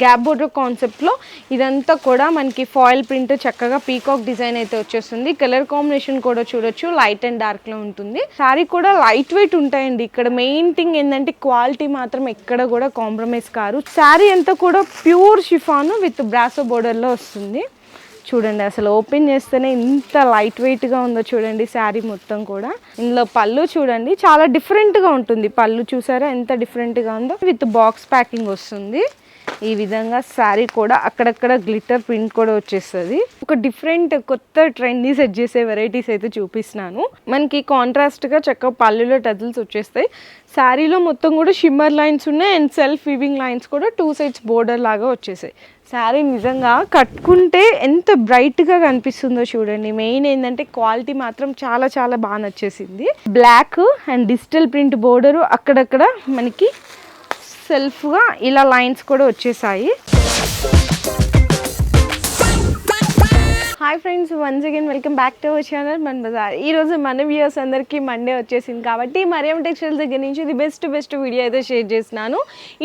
Gap border కాన్సెప్ట్లో ఇదంతా కూడా మనకి ఫాయిల్ ప్రింట్ చక్కగా పీకాక్ డిజైన్ అయితే వచ్చేస్తుంది. కలర్ కాంబినేషన్ కూడా చూడొచ్చు. లైట్ అండ్ డార్క్లో ఉంటుంది. శారీ కూడా లైట్ వెయిట్ ఉంటాయండి. ఇక్కడ మెయిన్ థింగ్ ఏంటంటే క్వాలిటీ మాత్రం ఎక్కడ కూడా కాంప్రమైజ్ కారు శారీ అంతా కూడా ప్యూర్ షిఫాను విత్ బ్రాసో బోర్డర్లో వస్తుంది. చూడండి అసలు ఓపెన్ చేస్తేనే ఇంత లైట్ వెయిట్గా ఉందో చూడండి శారీ మొత్తం కూడా. ఇందులో పళ్ళు చూడండి. చాలా డిఫరెంట్గా ఉంటుంది. పళ్ళు చూసారా ఎంత డిఫరెంట్గా ఉందో? విత్ బాక్స్ ప్యాకింగ్ వస్తుంది. ఈ విధంగా శారీ కూడా అక్కడక్కడ గ్లిటర్ ప్రింట్ కూడా వచ్చేస్తుంది. ఒక డిఫరెంట్ కొత్త ట్రెండ్ని సెట్ చేసే వెరైటీస్ అయితే చూపిస్తున్నాను. మనకి కాంట్రాస్ట్గా చక్కగా పళ్ళులో టజిల్స్ వచ్చేస్తాయి. శారీలో మొత్తం కూడా షిమ్మర్ లైన్స్ ఉన్నాయి అండ్ సెల్ఫ్ వీవింగ్ లైన్స్ కూడా టూ సైడ్స్ బోర్డర్ లాగా వచ్చేసాయి. శారీ నిజంగా కట్టుకుంటే ఎంత బ్రైట్గా కనిపిస్తుందో చూడండి. మెయిన్ ఏంటంటే క్వాలిటీ మాత్రం చాలా చాలా బాగా నచ్చేసింది. Black and digital print border అక్కడక్కడ మనకి సెల్ఫ్గా ఇలా లైన్స్ కూడా వచ్చేసాయి. Hi friends once again welcome back to our channel మన బజార్ ఈరోజు మన వ్యూయర్స్ అందరికీ మండే వచ్చేసింది కాబట్టి మరియం టెక్స్టైల్స్ దగ్గర నుంచి ఇది బెస్ట్ బెస్ట్ వీడియో అయితే షేర్ చేసినాను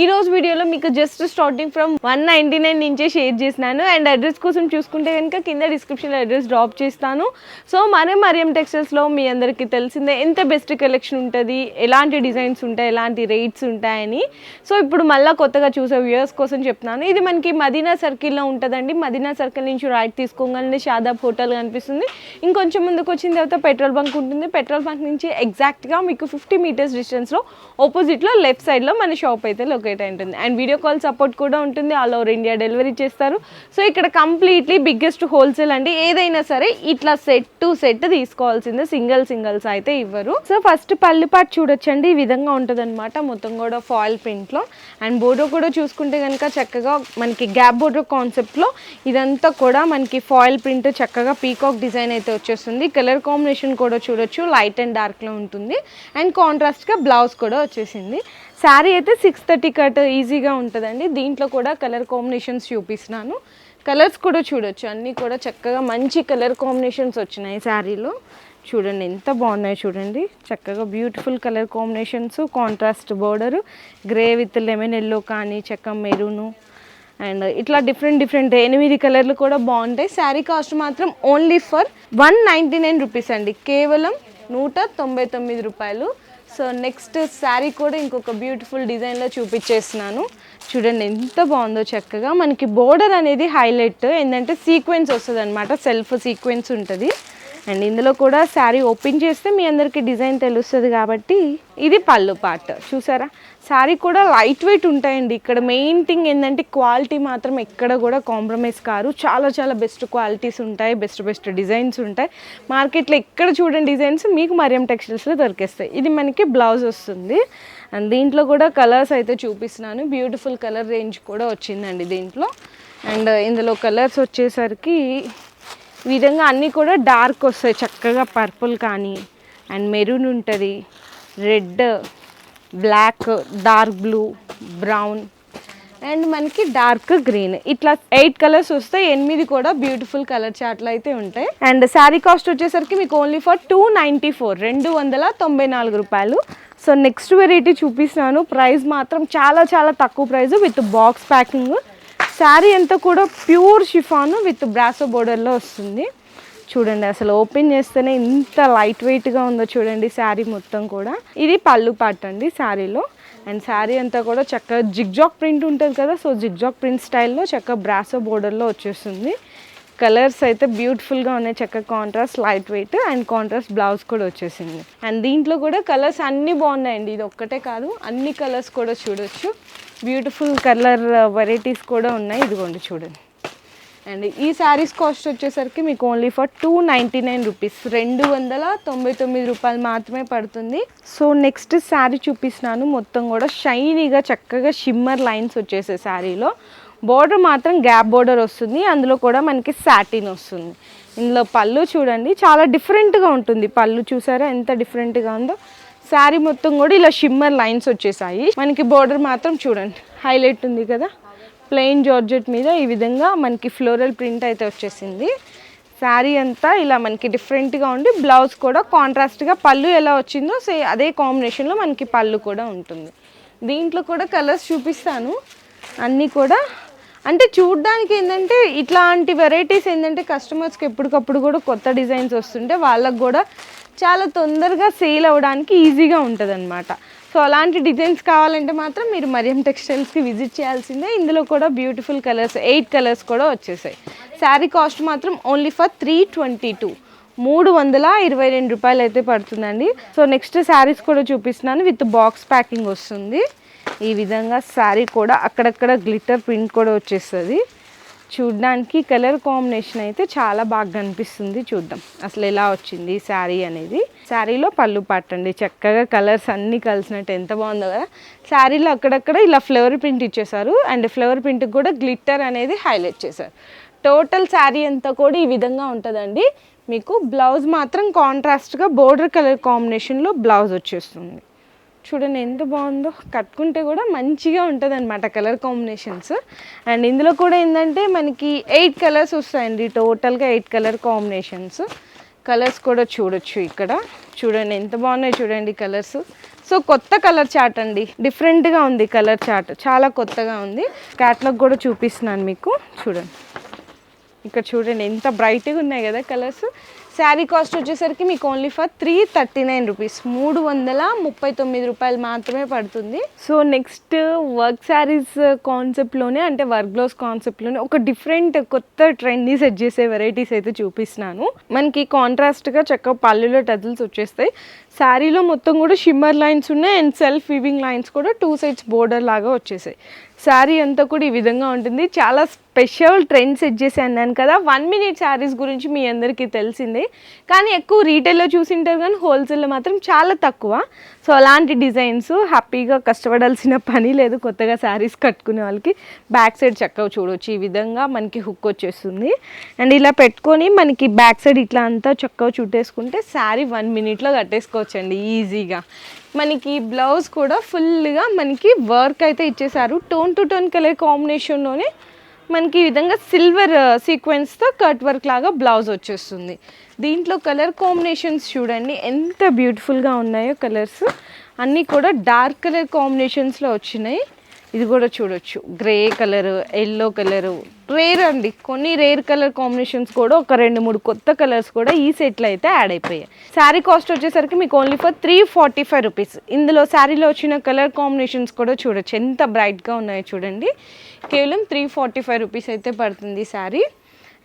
ఈరోజు వీడియోలో మీకు just starting from one ninety nine నుంచే షేర్ చేసినాను అండ్ అడ్రస్ కోసం చూసుకుంటే కనుక కింద డిస్క్రిప్షన్లో అడ్రస్ డ్రాప్ చేస్తాను. సో మన మరియం టెక్స్టైల్స్లో మీ అందరికీ తెలిసిందే ఎంత బెస్ట్ కలెక్షన్ ఉంటుంది ఎలాంటి డిజైన్స్ ఉంటాయి ఎలాంటి రేట్స్ ఉంటాయని. సో ఇప్పుడు మళ్ళీ కొత్తగా చూసే వ్యూయర్స్ కోసం చెప్తున్నాను. ఇది మనకి మదీనా సర్కిల్లో ఉంటుందండి. మదీనా సర్కిల్ నుంచి రైట్ తీసుకోగానే షాదాబ్ హోటల్ కనిపిస్తుంది. ఇంకొంచెం ముందుకు వచ్చిన తర్వాత పెట్రోల్ బంక్ ఉంటుంది. పెట్రోల్ బంక్ నుంచి ఎగ్జాక్ట్గా మీకు ఫిఫ్టీ మీటర్స్ డిస్టెన్స్లో ఆపోజిట్లో లెఫ్ట్ సైడ్లో మన షాప్ అయితే లొకేట్ అయి ఉంటుంది. అండ్ వీడియో కాల్ సపోర్ట్ కూడా ఉంటుంది. ఆల్ ఓవర్ ఇండియా డెలివరీ చేస్తారు. సో ఇక్కడ కంప్లీట్లీ బిగ్గెస్ట్ హోల్సేల్ అండి. ఏదైనా సరే ఇట్లా సెట్ టు సెట్ తీసుకోవాల్సిందే. సింగిల్ సింగిల్స్ అయితే ఇవ్వరు. సో ఫస్ట్ పళ్ళు పాటు చూడొచ్చండి. ఈ విధంగా ఉంటుంది మొత్తం కూడా ఫాయిల్ ప్రింట్లో అండ్ బోర్డో కూడా చూసుకుంటే కనుక చక్కగా మనకి గ్యాప్ బోర్డర్ కాన్సెప్ట్లో ఇదంతా కూడా మనకి ఫాయిల్ ప్రింట్ చక్కగా పీకాక్ డిజైన్ అయితే వచ్చేస్తుంది. కలర్ కాంబినేషన్ కూడా చూడొచ్చు. లైట్ అండ్ డార్క్లో ఉంటుంది. అండ్ కాంట్రాస్ట్గా బ్లౌజ్ కూడా వచ్చేసింది. శారీ అయితే సిక్స్ థర్టీ కట్ ఈజీగా ఉంటుందండి. దీంట్లో కూడా కలర్ కాంబినేషన్స్ చూపిస్తున్నాను. కలర్స్ కూడా చూడొచ్చు. అన్నీ కూడా చక్కగా మంచి కలర్ కాంబినేషన్స్ వచ్చినాయి శారీలో. చూడండి ఎంత బాగున్నాయి చూడండి. చక్కగా beautiful colour combinations contrast border grey with lemon yellow కానీ చక్క మెరూను అండ్ ఇట్లా డిఫరెంట్ డిఫరెంట్ ఎనిమిది కలర్లు కూడా బాగుంటాయి. శారీ కాస్ట్ మాత్రం only for one ninety nine rupees అండి. కేవలం నూట తొంభై తొమ్మిది రూపాయలు. సో నెక్స్ట్ శారీ కూడా ఇంకొక బ్యూటిఫుల్ డిజైన్లో చూపించేస్తున్నాను. చూడండి ఎంత బాగుందో చక్కగా. మనకి బోర్డర్ అనేది హైలైట్ ఏంటంటే సీక్వెన్స్ వస్తుంది అనమాట సెల్ఫ్ సీక్వెన్స్ ఉంటుంది. అండ్ ఇందులో కూడా శారీ ఓపెన్ చేస్తే మీ అందరికీ డిజైన్ తెలుస్తుంది కాబట్టి ఇది పళ్ళు పార్ట్ చూసారా? శారీ కూడా లైట్ వెయిట్ ఉంటాయండి. ఇక్కడ మెయిన్ థింగ్ ఏంటంటే క్వాలిటీ మాత్రం ఎక్కడ కూడా కాంప్రమైజ్ కారు. చాలా చాలా బెస్ట్ క్వాలిటీస్ ఉంటాయి బెస్ట్ బెస్ట్ డిజైన్స్ ఉంటాయి. మార్కెట్లో ఎక్కడ చూడండి డిజైన్స్ మీకు మరియం టెక్స్టైల్స్లో దొరికేస్తాయి. ఇది మనకి బ్లౌజ్ వస్తుంది. అండ్ దీంట్లో కూడా కలర్స్ అయితే చూపిస్తున్నాను. బ్యూటిఫుల్ కలర్ రేంజ్ కూడా వచ్చిందండి దీంట్లో. అండ్ ఇందులో కలర్స్ వచ్చేసరికి ఈ విధంగా అన్నీ కూడా డార్క్ వస్తాయి. చక్కగా పర్పుల్ కానీ అండ్ మెరూన్ ఉంటుంది. Red black dark blue brown and మనకి డార్క్ గ్రీన్. ఇట్లా ఎయిట్ కలర్స్ వస్తాయి ఎనిమిది కూడా బ్యూటిఫుల్ కలర్ చాట్లు అయితే ఉంటాయి. అండ్ శారీ కాస్ట్ వచ్చేసరికి మీకు only for two ninety four రెండు వందల తొంభై నాలుగు రూపాయలు. సో నెక్స్ట్ వెరైటీ చూపిస్తున్నాను. ప్రైస్ మాత్రం చాలా చాలా తక్కువ price with box packing. Sari అంతా కూడా ప్యూర్ షిఫాను విత్ బ్రాసో బోర్డర్లో వస్తుంది. చూడండి అసలు ఓపెన్ చేస్తేనే ఇంత లైట్ వెయిట్గా ఉందో చూడండి శారీ మొత్తం కూడా. ఇది పళ్ళు పాట అండి శారీలో. అండ్ శారీ అంతా కూడా చక్కగా జిగ్జాక్ ప్రింట్ ఉంటుంది కదా సో జిగ్జాక్ ప్రింట్ స్టైల్లో చక్కగా బ్రాసో బోర్డర్లో వచ్చేస్తుంది. కలర్స్ అయితే బ్యూటిఫుల్గా ఉన్నాయి చక్కగా contrast light weight and contrast blouse కూడా వచ్చేసింది. అండ్ దీంట్లో కూడా కలర్స్ అన్నీ బాగున్నాయండి. ఇది ఒక్కటే కాదు అన్ని కలర్స్ కూడా చూడొచ్చు. బ్యూటిఫుల్ కలర్ వెరైటీస్ కూడా ఉన్నాయి. ఇదిగోండి చూడండి. అండ్ ఈ శారీస్ కాస్ట్ వచ్చేసరికి మీకు only for two ninety nine rupees రెండు వందల తొంభై తొమ్మిది రూపాయలు మాత్రమే పడుతుంది. సో నెక్స్ట్ శారీ చూపిస్తున్నాను. మొత్తం కూడా షైనీగా చక్కగా షిమ్మర్ లైన్స్ వచ్చేసే శారీలో. బోర్డర్ మాత్రం గ్యాప్ బోర్డర్ వస్తుంది. అందులో కూడా మనకి సాటిన్ వస్తుంది. ఇందులో పళ్ళు చూడండి. చాలా డిఫరెంట్గా ఉంటుంది. పళ్ళు చూసారా? ఎంత డిఫరెంట్గా ఉందో. శారీ మొత్తం కూడా ఇలా షిమ్మర్ లైన్స్ వచ్చేసాయి. మనకి బోర్డర్ మాత్రం చూడండి. హైలైట్ ఉంది కదా. ప్లెయిన్ జార్జెట్ మీద ఈ విధంగా మనకి ఫ్లోరల్ ప్రింట్ అయితే వచ్చేసింది. శారీ అంతా ఇలా మనకి డిఫరెంట్గా ఉండి బ్లౌజ్ కూడా కాంట్రాస్ట్గా పళ్ళు ఎలా వచ్చిందో సే అదే కాంబినేషన్లో మనకి పళ్ళు కూడా ఉంటుంది. దీంట్లో కూడా కలర్స్ చూపిస్తాను. అన్నీ కూడా అంటే చూడ్డానికి ఏంటంటే ఇట్లాంటి వెరైటీస్ ఏంటంటే కస్టమర్స్కి ఎప్పటికప్పుడు కూడా కొత్త డిజైన్స్ వస్తుంటే వాళ్ళకు కూడా చాలా తొందరగా సేల్ అవ్వడానికి ఈజీగా ఉంటుంది అనమాట సో అలాంటి డిజైన్స్ కావాలంటే మాత్రం మీరు మరియం టెక్స్టైల్స్కి విజిట్ చేయాల్సిందే. ఇందులో కూడా బ్యూటిఫుల్ కలర్స్ ఎయిట్ కలర్స్ కూడా వచ్చేసాయి. శారీ కాస్ట్ మాత్రం only for three twenty two మూడు వందల ఇరవై రెండు రూపాయలు అయితే పడుతుందండి. సో నెక్స్ట్ శారీస్ కూడా చూపిస్తున్నాను. విత్ బాక్స్ ప్యాకింగ్ వస్తుంది. ఈ విధంగా శారీ కూడా అక్కడక్కడ గ్లిటర్ ప్రింట్ కూడా వచ్చేస్తుంది. చూడడానికి కలర్ కాంబినేషన్ అయితే చాలా బాగా కనిపిస్తుంది చూద్దాం. అసలు ఎలా వచ్చింది శారీ అనేది? శారీలో పళ్ళు పట్టండి. చక్కగా కలర్స్ అన్నీ కలిసినట్టు ఎంత బాగుందో కదా? శారీలో అక్కడక్కడ ఇలా ఫ్లవర్ ప్రింట్ ఇచ్చేసారు అండ్ ఫ్లవర్ ప్రింట్కి కూడా గ్లిట్టర్ అనేది హైలైట్ చేశారు. టోటల్ శారీ అంతా కూడా ఈ విధంగా ఉంటుందండి. మీకు బ్లౌజ్ మాత్రం కాంట్రాస్ట్గా బోర్డర్ కలర్ కాంబినేషన్లో బ్లౌజ్ వచ్చేస్తుంది. చూడండి ఎంత బాగుందో. కట్టుకుంటే కూడా మంచిగా ఉంటుంది అనమాట కలర్ కాంబినేషన్స్. అండ్ ఇందులో కూడా ఏంటంటే మనకి ఎయిట్ కలర్స్ వస్తాయండి. టోటల్గా ఎయిట్ కలర్ కాంబినేషన్స్. కలర్స్ కూడా చూడొచ్చు ఇక్కడ. చూడండి ఎంత బాగున్నాయి చూడండి కలర్స్. సో కొత్త కలర్ చాట్ అండి. డిఫరెంట్గా ఉంది కలర్ చాట్ చాలా కొత్తగా ఉంది. క్యాట్లాగ్ కూడా చూపిస్తున్నాను మీకు. చూడండి. ఇక్కడ చూడండి ఎంత బ్రైట్గా ఉన్నాయి కదా కలర్స్. శారీ కాస్ట్ వచ్చేసరికి మీకు only for three thirty nine rupees మూడు వందల ముప్పై తొమ్మిది రూపాయలు మాత్రమే పడుతుంది. సో నెక్స్ట్ వర్క్ శారీస్ కాన్సెప్ట్లోనే అంటే వర్క్ బ్లౌజ్ కాన్సెప్ట్లోనే ఒక డిఫరెంట్ కొత్త ట్రెండ్ని సెట్ చేసే వెరైటీస్ అయితే చూపిస్తున్నాను. మనకి కాంట్రాస్ట్గా చక్కగా పళ్ళులో టజిల్స్ వచ్చేస్తాయి. శారీలో మొత్తం కూడా షిమ్మర్ లైన్స్ ఉన్నాయి అండ్ సెల్ఫ్ వివింగ్ లైన్స్ కూడా టూ సైడ్స్ బోర్డర్ లాగా వచ్చేసాయి. శారీ అంతా కూడా ఈ విధంగా ఉంటుంది. చాలా స్పెషల్ ట్రెండ్ సెట్ చేసి అన్నాను కదా వన్ మినిట్ శారీస్ గురించి మీ అందరికీ తెలిసిందే. కానీ ఎక్కువ రీటైల్లో చూసింటారు కానీ హోల్సేల్లో మాత్రం చాలా తక్కువ. సో అలాంటి డిజైన్స్ హ్యాపీగా కష్టపడాల్సిన పని లేదు కొత్తగా శారీస్ కట్టుకునే వాళ్ళకి. బ్యాక్ సైడ్ చక్కగా చూడవచ్చు ఈ విధంగా మనకి హుక్ వచ్చేస్తుంది. అండ్ ఇలా పెట్టుకొని మనకి బ్యాక్ సైడ్ ఇట్లా అంతా చక్కగా చుట్టేసుకుంటే శారీ వన్ మినిట్లో కట్టేసుకోవచ్చండి ఈజీగా. మనకి బ్లౌజ్ కూడా ఫుల్గా మనకి వర్క్ అయితే ఇచ్చేసారు టోన్ టు టోన్ కలర్ కాంబినేషన్లోనే మనకి ఈ విధంగా సిల్వర్ సీక్వెన్స్తో కట్ వర్క్ లాగా బ్లౌజ్ వచ్చేస్తుంది. దీంట్లో కలర్ కాంబినేషన్స్ చూడండి ఎంత బ్యూటిఫుల్గా ఉన్నాయో కలర్స్. అన్నీ కూడా డార్క్ కలర్ కాంబినేషన్స్లో వచ్చినాయి. ఇది కూడా చూడొచ్చు. Grey colour yellow colour. Rare అండి. కొన్ని రేర్ కలర్ కాంబినేషన్స్ కూడా ఒక రెండు మూడు కొత్త కలర్స్ కూడా ఈ సెట్లో అయితే యాడ్ అయిపోయాయి. శారీ కాస్ట్ వచ్చేసరికి మీకు only for three forty five rupees. ఇందులో శారీలో వచ్చిన కలర్ కాంబినేషన్స్ కూడా చూడొచ్చు. ఎంత బ్రైట్గా ఉన్నాయో చూడండి. కేవలం త్రీ ఫార్టీ ఫైవ్ రూపీస్ అయితే పడుతుంది శారీ.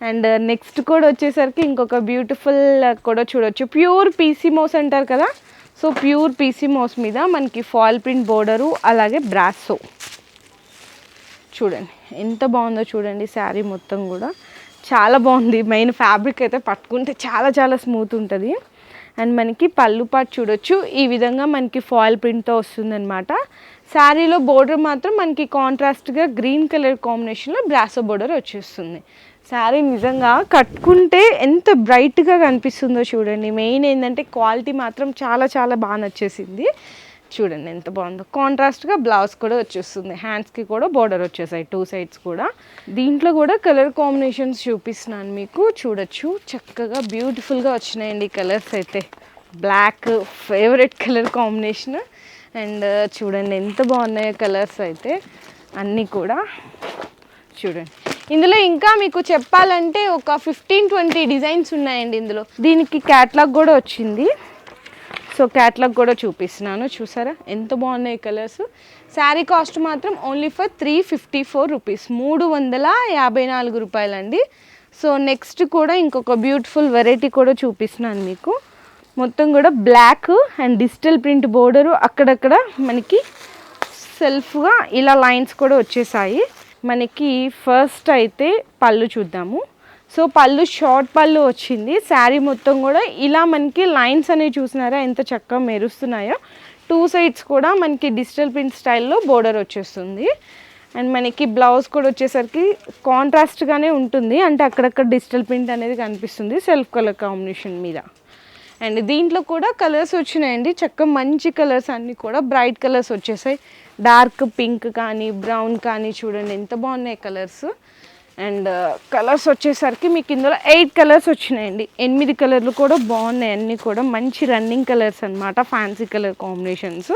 అండ్ నెక్స్ట్ కూడా వచ్చేసరికి ఇంకొక బ్యూటిఫుల్ కూడా చూడొచ్చు. ప్యూర్ పీసీ మోస్ అంటారు కదా? సో ప్యూర్ పీసీ మోస్ మీద మనకి ఫాల్ ప్రింట్ బోర్డరు అలాగే బ్రాసో. చూడండి ఎంత బాగుందో చూడండి శారీ మొత్తం కూడా. చాలా బాగుంది మెయిన్ ఫ్యాబ్రిక్ అయితే పట్టుకుంటే చాలా చాలా స్మూత్ ఉంటుంది. అండ్ మనకి పళ్ళు పాటు చూడొచ్చు ఈ విధంగా మనకి ఫాయిల్ ప్రింట్తో వస్తుందన్నమాట. శారీలో బోర్డర్ మాత్రం మనకి కాంట్రాస్ట్గా గ్రీన్ కలర్ కాంబినేషన్లో బ్రాసో బోర్డర్ వచ్చేస్తుంది. శారీ నిజంగా కట్టుకుంటే ఎంత బ్రైట్గా కనిపిస్తుందో చూడండి. మెయిన్ ఏంటంటే క్వాలిటీ మాత్రం చాలా చాలా బాగా నచ్చేసింది. చూడండి ఎంత బాగుందో. కాంట్రాస్ట్గా బ్లౌజ్ కూడా వచ్చేస్తుంది. హ్యాండ్స్కి కూడా బోర్డర్ వచ్చేసాయి టూ సైడ్స్ కూడా. దీంట్లో కూడా కలర్ కాంబినేషన్స్ చూపిస్తున్నాను మీకు. చూడొచ్చు. చక్కగా బ్యూటిఫుల్గా వచ్చినాయండి కలర్స్ అయితే. Black favourite colour combination. And చూడండి ఎంత బాగున్నాయో కలర్స్ అయితే. అన్నీ కూడా చూడండి. ఇందులో ఇంకా మీకు చెప్పాలంటే ఒక ఫిఫ్టీన్ ట్వంటీ డిజైన్స్ ఉన్నాయండి ఇందులో. దీనికి క్యాట్లాగ్ కూడా వచ్చింది. సో క్యాట్లాగ్ కూడా చూపిస్తున్నాను. చూసారా? ఎంత బాగున్నాయి కలర్స్ శారీ కాస్ట్ మాత్రం only for three fifty four rupees మూడు వందల యాభై నాలుగు రూపాయలండి. సో నెక్స్ట్ కూడా ఇంకొక బ్యూటిఫుల్ వెరైటీ కూడా చూపిస్తున్నాను మీకు. మొత్తం కూడా black and digital print border అక్కడక్కడ మనకి సెల్ఫ్గా ఇలా లైన్స్ కూడా వచ్చేసాయి. మనకి ఫస్ట్ అయితే పళ్ళు చూద్దాము. సో పళ్ళు షార్ట్ పళ్ళు వచ్చింది. శారీ మొత్తం కూడా ఇలా మనకి లైన్స్ అనేవి చూసినారా? ఎంత చక్కగా మెరుస్తున్నాయో. టూ సైడ్స్ కూడా మనకి డిజిటల్ ప్రింట్ స్టైల్లో బోర్డర్ వచ్చేస్తుంది. అండ్ మనకి బ్లౌజ్ కూడా వచ్చేసరికి కాంట్రాస్ట్గానే ఉంటుంది. అంటే అక్కడక్కడ డిజిటల్ ప్రింట్ అనేది కనిపిస్తుంది. సెల్ఫ్ కలర్ కాంబినేషన్ మీద. అండ్ దీంట్లో కూడా కలర్స్ వచ్చినాయండి. చక్క మంచి కలర్స్ అన్నీ కూడా బ్రైట్ కలర్స్ వచ్చేసాయి. డార్క్ పింక్ కానీ బ్రౌన్ కానీ చూడండి ఎంత బాగున్నాయి కలర్స్. అండ్ కలర్స్ వచ్చేసరికి మీకు ఇందులో ఎయిట్ కలర్స్ వచ్చినాయండి. ఎనిమిది కలర్లు కూడా బాగున్నాయి. అన్నీ కూడా మంచి రన్నింగ్ కలర్స్ అనమాట fancy colour combinations.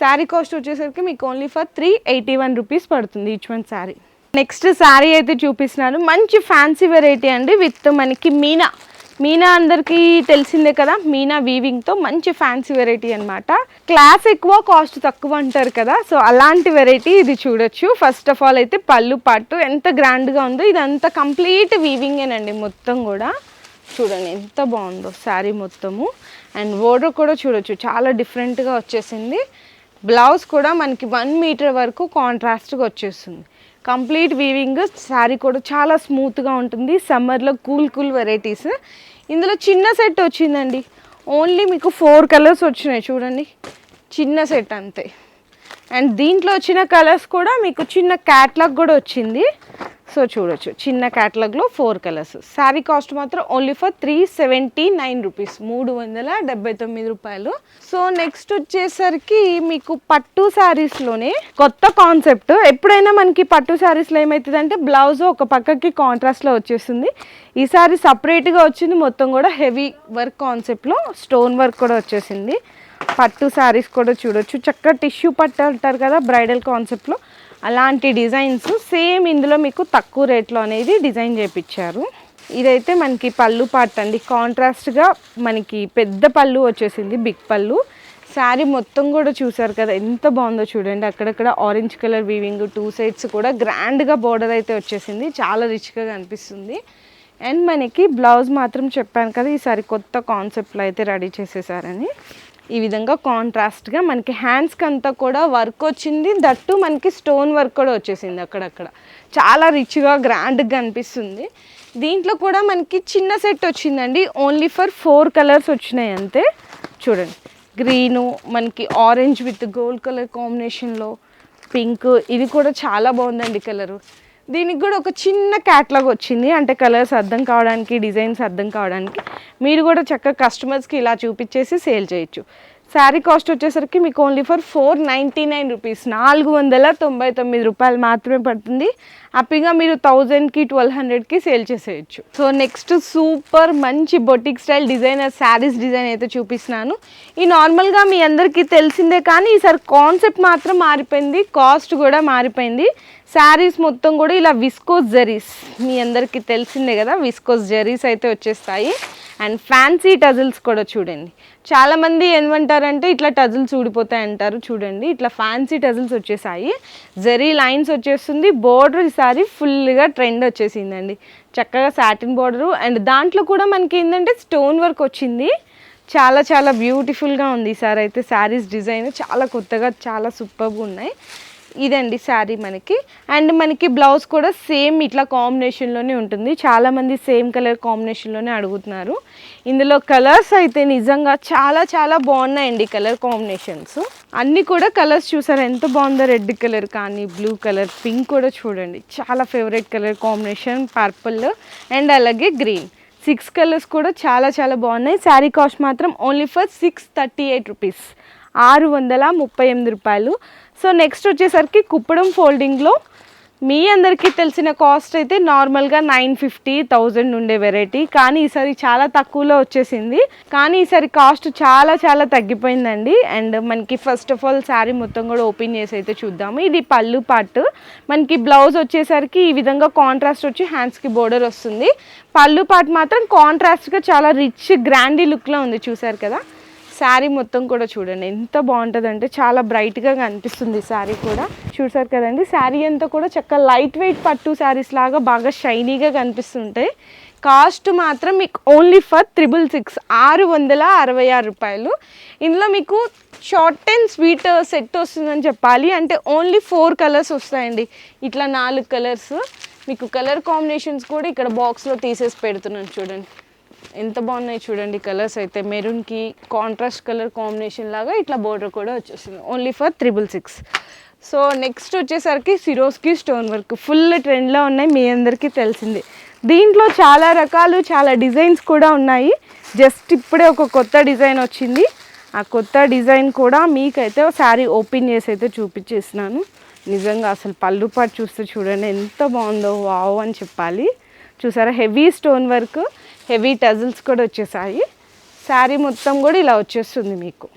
Sari cost వచ్చేసరికి మీకు only for three eighty one rupees పడుతుంది each one sari. Next sari అయితే చూపిస్తున్నాను. మంచి ఫ్యాన్సీ వెరైటీ అండి. విత్ మనకి మీనా. మీనా అందరికీ తెలిసిందే కదా మీనా వీవింగ్తో మంచి ఫ్యాన్సీ వెరైటీ అనమాట క్లాస్ ఎక్కువ కాస్ట్ తక్కువ అంటారు కదా సో అలాంటి వెరైటీ ఇది చూడొచ్చు. ఫస్ట్ ఆఫ్ ఆల్ అయితే పళ్ళు పట్టు ఎంత గ్రాండ్గా ఉందో ఇదంతా కంప్లీట్ వీవింగేనండి మొత్తం కూడా. చూడండి ఎంత బాగుందో శారీ మొత్తము. అండ్ ఓడర్ కూడా చూడొచ్చు చాలా డిఫరెంట్గా వచ్చేసింది. బ్లౌజ్ కూడా మనకి వన్ మీటర్ వరకు కాంట్రాస్ట్గా వచ్చేస్తుంది. కంప్లీట్ వీవింగ్ శారీ కూడా చాలా స్మూత్గా ఉంటుంది. సమ్మర్లో కూల్ కూల్ వెరైటీస్. ఇందులో చిన్న సెట్ వచ్చిందండి. ఓన్లీ మీకు ఫోర్ కలర్స్ వచ్చినాయి చూడండి. చిన్న సెట్ అంతే. అండ్ దీంట్లో వచ్చిన కలర్స్ కూడా మీకు చిన్న క్యాట్లాగ్ కూడా వచ్చింది. సో చూడొచ్చు. చిన్న క్యాటలాగ్లో ఫోర్ కలర్స్. శారీ కాస్ట్ మాత్రం only for three seventy nine rupees. మూడు వందల డెబ్బై తొమ్మిది రూపాయలు. సో నెక్స్ట్ వచ్చేసరికి మీకు పట్టు శారీస్లోనే కొత్త కాన్సెప్ట్. ఎప్పుడైనా మనకి పట్టు శారీస్లో ఏమవుతుందంటే బ్లౌజ్ ఒక పక్కకి కాంట్రాస్ట్లో వచ్చేస్తుంది. ఈ సారీ సపరేట్గా వచ్చింది మొత్తం కూడా హెవీ వర్క్ కాన్సెప్ట్లో స్టోన్ వర్క్ కూడా వచ్చేసింది. పట్టు శారీస్ కూడా చూడొచ్చు. చక్కగా టిష్యూ పట్టు అంటారు కదా బ్రైడల్ కాన్సెప్ట్లో. అలాంటి డిజైన్స్ సేమ్ ఇందులో మీకు తక్కువ రేట్లో అనేది డిజైన్ చేపించారు ఇదైతే మనకి పళ్ళు పార్ట్ అండి. కాంట్రాస్ట్గా మనకి పెద్ద పళ్ళు వచ్చేసింది బిగ్ పళ్ళు. శారీ మొత్తం కూడా చూసారు కదా ఎంత బాగుందో చూడండి. అక్కడక్కడ orange colour weaving two sides కూడా గ్రాండ్గా బోర్డర్ అయితే వచ్చేసింది. చాలా రిచ్గా కనిపిస్తుంది. అండ్ మనకి బ్లౌజ్ మాత్రం చెప్పాను కదా ఈసారి కొత్త కాన్సెప్ట్లో అయితే రెడీ చేసేసారని. ఈ విధంగా కాంట్రాస్ట్గా మనకి హ్యాండ్స్కి అంతా కూడా వర్క్ వచ్చింది. దట్టు మనకి స్టోన్ వర్క్ కూడా వచ్చేసింది అక్కడక్కడ. చాలా రిచ్గా గ్రాండ్గా కనిపిస్తుంది దీంట్లో కూడా మనకి చిన్న సెట్ వచ్చిందండి. ఓన్లీ ఫర్ ఫోర్ కలర్స్ వచ్చినాయి అంతే. చూడండి. గ్రీను మనకి ఆరెంజ్ విత్ గోల్డ్ కలర్ కాంబినేషన్లో పింక్ ఇది కూడా చాలా బాగుందండి కలరు దీనికి కూడా ఒక చిన్న క్యాట్లాగ్ వచ్చింది. అంటే కలర్స్ అర్థం కావడానికి డిజైన్స్ అర్థం కావడానికి మీరు కూడా చక్కగా కస్టమర్స్కి ఇలా చూపించేసి సేల్ చేయొచ్చు. శారీ కాస్ట్ వచ్చేసరికి మీకు only for four ninety nine rupees నాలుగు వందల తొంభై తొమ్మిది రూపాయలు మాత్రమే పడుతుంది. హ్యాపీగా మీరు థౌజండ్కి ట్వెల్వ్ హండ్రెడ్కి సేల్ చేసేయచ్చు. సో నెక్స్ట్ సూపర్ మంచి boutique style designer sarees design అయితే చూపిస్తున్నాను. ఈ నార్మల్గా మీ అందరికీ తెలిసిందే కానీ ఈసారి కాన్సెప్ట్ మాత్రం మారిపోయింది. కాస్ట్ కూడా మారిపోయింది. శారీస్ మొత్తం కూడా ఇలా విస్కోస్ జరీస్ మీ అందరికీ తెలిసిందే కదా విస్కోస్ జరీస్ అయితే వచ్చేస్తాయి. అండ్ ఫ్యాన్సీ టజిల్స్ కూడా చూడండి. చాలామంది ఏమంటారంటే ఇట్లా టజిల్స్ ఊడిపోతాయి అంటారు చూడండి. ఇట్లా ఫ్యాన్సీ టజిల్స్ వచ్చేసాయి. జరీ లైన్స్ వచ్చేస్తుంది. బోర్డర్ ఈసారి ఫుల్గా ట్రెండ్ వచ్చేసిందండి. చక్కగా సాటిన్ బోర్డరు అండ్ దాంట్లో కూడా మనకి ఏంటంటే స్టోన్ వర్క్ వచ్చింది. చాలా చాలా బ్యూటిఫుల్గా ఉంది ఈసారి అయితే శారీస్ డిజైన్. చాలా కొత్తగా చాలా సూపర్గా ఉన్నాయి. ఇదండి శారీ మనకి. అండ్ మనకి బ్లౌజ్ కూడా సేమ్ ఇట్లా కాంబినేషన్లోనే ఉంటుంది. చాలామంది సేమ్ కలర్ కాంబినేషన్లోనే అడుగుతున్నారు. ఇందులో కలర్స్ అయితే నిజంగా చాలా చాలా బాగున్నాయండి కలర్ కాంబినేషన్స్ అన్నీ కూడా కలర్స్ చూసారు? ఎంత బాగుందో రెడ్ కలర్ కానీ బ్లూ కలర్ పింక్ కూడా చూడండి. చాలా favourite colour combination purple and అలాగే గ్రీన్ సిక్స్ కలర్స్ కూడా చాలా చాలా బాగున్నాయి. శారీ కాస్ట్ మాత్రం only for six thirty eight rupees ఆరు వందల ముప్పై ఎనిమిది రూపాయలు. సో నెక్స్ట్ వచ్చేసరికి కుప్పడం ఫోల్డింగ్లో మీ అందరికీ తెలిసిన కాస్ట్ అయితే నార్మల్గా నైన్ ఫిఫ్టీ థౌజండ్ ఉండే వెరైటీ. కానీ ఈసారి చాలా తక్కువలో వచ్చేసింది. కానీ ఈసారి కాస్ట్ చాలా చాలా తగ్గిపోయిందండి. అండ్ మనకి ఫస్ట్ ఆఫ్ ఆల్ శారీ మొత్తం కూడా ఓపెన్ చేసి అయితే చూద్దాము. ఇది పళ్ళు పార్ట్ మనకి బ్లౌజ్ వచ్చేసరికి ఈ విధంగా కాంట్రాస్ట్ వచ్చి హ్యాండ్స్కి బోర్డర్ వస్తుంది. పళ్ళు పార్ట్ మాత్రం కాంట్రాస్ట్గా చాలా రిచ్ గ్రాండీ లుక్లో ఉంది చూసారు కదా. శారీ మొత్తం కూడా చూడండి. ఎంత బాగుంటుందంటే చాలా బ్రైట్గా కనిపిస్తుంది శారీ కూడా. చూసారు కదండి? శారీ అంతా కూడా చక్కగా లైట్ వెయిట్ పట్టు శారీస్ లాగా బాగా షైనీగా కనిపిస్తుంటాయి. కాస్ట్ మాత్రం మీకు ఓన్లీ ఫర్ త్రిబుల్ సిక్స్ ఆరు వందల అరవై ఆరు రూపాయలు. ఇందులో మీకు షార్ట్ అండ్ స్వీట్ సెట్ వస్తుందని చెప్పాలి. అంటే ఓన్లీ ఫోర్ కలర్స్ వస్తాయండి. ఇట్లా నాలుగు కలర్స్. మీకు కలర్ కాంబినేషన్స్ కూడా ఇక్కడ బాక్స్లో తీసేసి పెడుతున్నాను చూడండి. ఎంత బాగున్నాయి చూడండి కలర్స్ అయితే. మెరూన్కి కాంట్రాస్ట్ కలర్ కాంబినేషన్ లాగా ఇట్లా బోర్డర్ కూడా వచ్చేసింది. Only for triple six so next వచ్చేసరికి సిరోస్కి స్టోన్ వర్క్ ఫుల్ ట్రెండ్లో ఉన్నాయి మీ అందరికీ తెలిసింది. దీంట్లో చాలా రకాలు చాలా డిజైన్స్ కూడా ఉన్నాయి. జస్ట్ ఇప్పుడే ఒక కొత్త డిజైన్ వచ్చింది. ఆ కొత్త డిజైన్ కూడా మీకైతే శారీ ఓపెన్ చేసి అయితే చూపించేసినాను నిజంగా అసలు పళ్ళు పాటు చూస్తే చూడండి ఎంత బాగుందో వావ్ అని చెప్పాలి. చూసారా? Heavy stone work heavy tassels కూడా వచ్చేసాయి. శారీ మొత్తం కూడా ఇలా వచ్చేస్తుంది మీకు.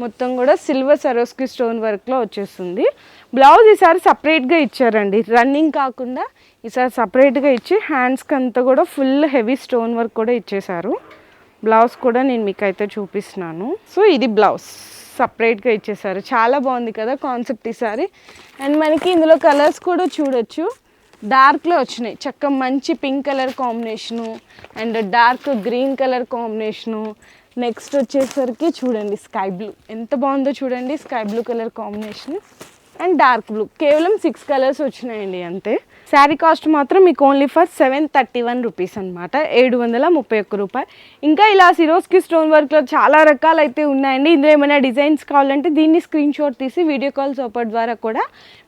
మొత్తం కూడా సిల్వర్ సరోస్కి స్టోన్ వర్క్లో వచ్చేస్తుంది. బ్లౌజ్ ఈసారి సపరేట్గా ఇచ్చారండి. రన్నింగ్ కాకుండా ఈసారి సపరేట్గా ఇచ్చి హ్యాండ్స్కి అంతా కూడా ఫుల్ హెవీ స్టోన్ వర్క్ కూడా ఇచ్చేసారు. బ్లౌజ్ కూడా నేను మీకు అయితే చూపిస్తున్నాను. సో ఇది బ్లౌజ్ సపరేట్గా ఇచ్చేసారు. చాలా బాగుంది కదా కాన్సెప్ట్ ఈసారి. అండ్ మనకి ఇందులో కలర్స్ కూడా చూడొచ్చు. డార్క్లో వచ్చినాయి. చక్క మంచి pink colour combination and dark green colour combination. Next వచ్చేసరికి చూడండి స్కై బ్లూ. ఎంత బాగుందో చూడండి sky blue colour combination and dark blue. కేవలం సిక్స్ కలర్స్ వచ్చినాయండి అంతే. శారీ కాస్ట్ మాత్రం మీకు only for seven thirty one rupees అనమాట ఏడు వందల ముప్పై ఒక్క రూపాయి. ఇంకా ఇలా సిరోస్కి స్టోన్ వర్క్లో చాలా రకాలు అయితే ఉన్నాయండి. ఇందులో ఏమైనా డిజైన్స్ కావాలంటే దీన్ని స్క్రీన్ షాట్ తీసి వీడియో కాల్ సపోర్ట్ ద్వారా కూడా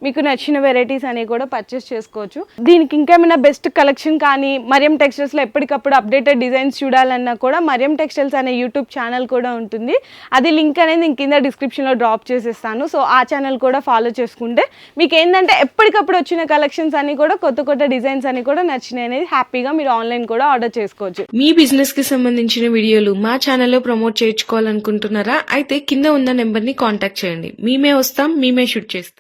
మీకు నచ్చిన వెరైటీస్ అనేవి కూడా పర్చేస్ చేసుకోవచ్చు. దీనికి ఇంకేమైనా బెస్ట్ కలెక్షన్ కానీ మరియం టెక్స్టైల్స్లో ఎప్పటికప్పుడు అప్డేటెడ్ డిజైన్స్ చూడాలన్నా కూడా మరియం టెక్స్టైల్స్ అనే యూట్యూబ్ ఛానల్ కూడా ఉంటుంది. అది లింక్ అనేది నేను కింద డిస్క్రిప్షన్లో డ్రాప్ చేసేస్తాను. సో ఆ ఛానల్ కూడా ఫాలో చేసుకుంటే మీకు ఏంటంటే ఎప్పటికప్పుడు వచ్చిన కలెక్షన్స్ అన్ని కూడా కొత్త కొత్త డిజైన్స్ అని కూడా నచ్చినాయి అనేది హ్యాపీగా మీరు ఆన్లైన్ కూడా ఆర్డర్ చేసుకోవచ్చు. మీ బిజినెస్కి సంబంధించిన వీడియోలు మా ఛానల్లో ప్రమోట్ చేయించుకోవాలనుకుంటున్నారా? అయితే కింద ఉన్న నెంబర్ని కాంటాక్ట్ చేయండి. మేమే వస్తాం మేమే షూట్ చేస్తాం.